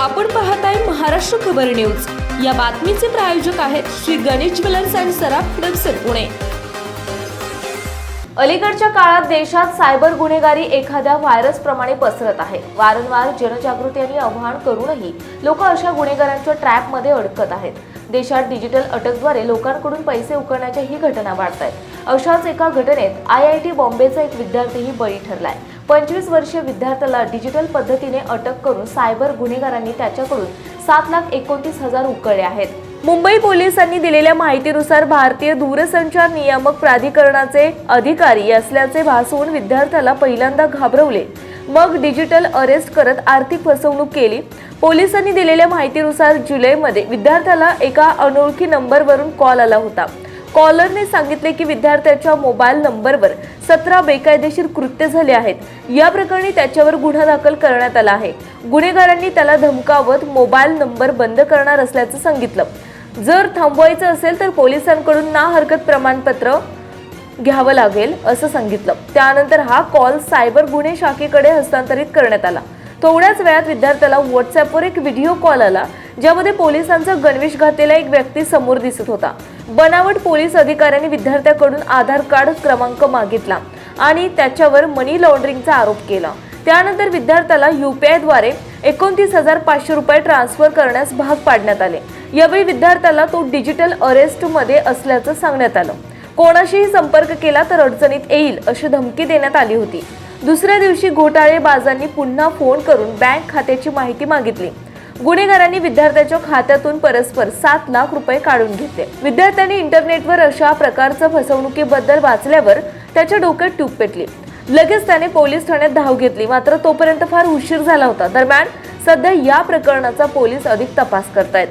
आपण पाहताय महाराष्ट्र खबर न्यूज. या बातमीचे प्रायोजक आहेत श्री गणेश ज्वेलर्स अँड सराफ हडपसर पुणे. अलीकडच्या काळात देशात सायबर गुन्हेगारी एखाद्या व्हायरस प्रमाणे पसरत आहे. वारंवार जनजागृती आणि आव्हान करूनही लोक अशा गुन्हेगारांच्या ट्रॅपमध्ये अडकत आहेत. देशात डिजिटल अटकद्वारे लोकांकडून पैसे उकळण्याच्या ही घटना वाढत आहेत अशाच एका घटनेत आय आय टी बॉम्बेचा एक विद्यार्थीही बळी ठरलाय. पंचवीस वर्षीय विद्यार्थ्याला डिजिटल पद्धतीने अटक करून सायबर गुन्हेगारांनी त्याच्याकडून सात लाख एकोणतीस हजार उकळले आहेत. मुंबई पोलिसांनी दिलेल्या माहितीनुसार भारतीय दूरसंचार नियामक प्राधिकरणाचे अधिकारी असल्याचे भासवून विद्यार्थ्याला पहिल्यांदा घाबरवले. मग डिजिटल अरेस्ट करत आर्थिक फसवणूक केली. पोलिसांनी दिलेल्या माहितीनुसार जुलैमध्ये विद्यार्थ्याला एका अनोळखी नंबरवरून कॉल आला होता. कॉलरने सांगितले की विद्यार्थ्याच्या मोबाईल नंबरवर सतरा बेकायदेशीर कृत्य झाले आहेत. या प्रकरणी त्याच्यावर गुन्हा दाखल करण्यात आला आहे. गुन्हेगारांनी त्याला धमकावत मोबाईल नंबर बंद करणार असल्याचं सांगितलं. जर थांबवायचं असेल तर पोलिसांकडून ना हरकत प्रमाणपत्र घ्यावं लागेल असं सांगितलं. त्यानंतर हा कॉल सायबर गुन्हे शाखेकडे हस्तांतरित करण्यात आला. थोड्याच वेळात विद्यार्थ्याला व्हॉट्सअपवर एक व्हिडिओ कॉल आला ज्यामध्ये पोलिसांचा गणवेश घातलेला एक व्यक्ती समोर दिसत होता. बनावट पोलीस अधिकाऱ्यांनी विद्यार्थ्याकडून आधार कार्ड क्रमांक मागितला आणि त्याच्यावर मनी लॉन्ड्रिंगचा आरोप केला. त्यानंतर विद्यार्थ्याला युपीआयद्वारे एकोणतीस हजार पाचशे रुपये ट्रान्सफर करण्यास भाग पाडण्यात आले. यावेळी विद्यार्थ्याला तो डिजिटल अरेस्टमध्ये असल्याचं सांगण्यात आलं. कोणाशीही संपर्क केला तर अडचणीत येईल अशी धमकी देण्यात आली होती. दुसऱ्या दिवशी घोटाळेबाजांनी पुन्हा फोन करून बँक खात्याची माहिती मागितली. गुन्हेगारांनी विद्यार्थ्याच्या खात्यातून परस्पर सात लाख रुपये काढून घेतले. विद्यार्थ्यांनी इंटरनेटवर अशा प्रकारचं फसवणुकीबद्दल वाचल्यावर त्याच्या डोक्यात ट्यूब पेटली. लगेच त्याने पोलीस ठाण्यात धाव घेतली मात्र तोपर्यंत फार उशीर झाला होता. दरम्यान सध्या या प्रकरणाचा पोलीस अधिक तपास करतायत.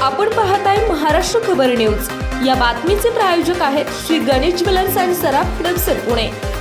आपण पाहत आहे महाराष्ट्र खबर न्यूज. या बातमीचे प्रायोजक आहेत श्री गणेश ज्वेलर्स अँड सराफ हडपसर पुणे.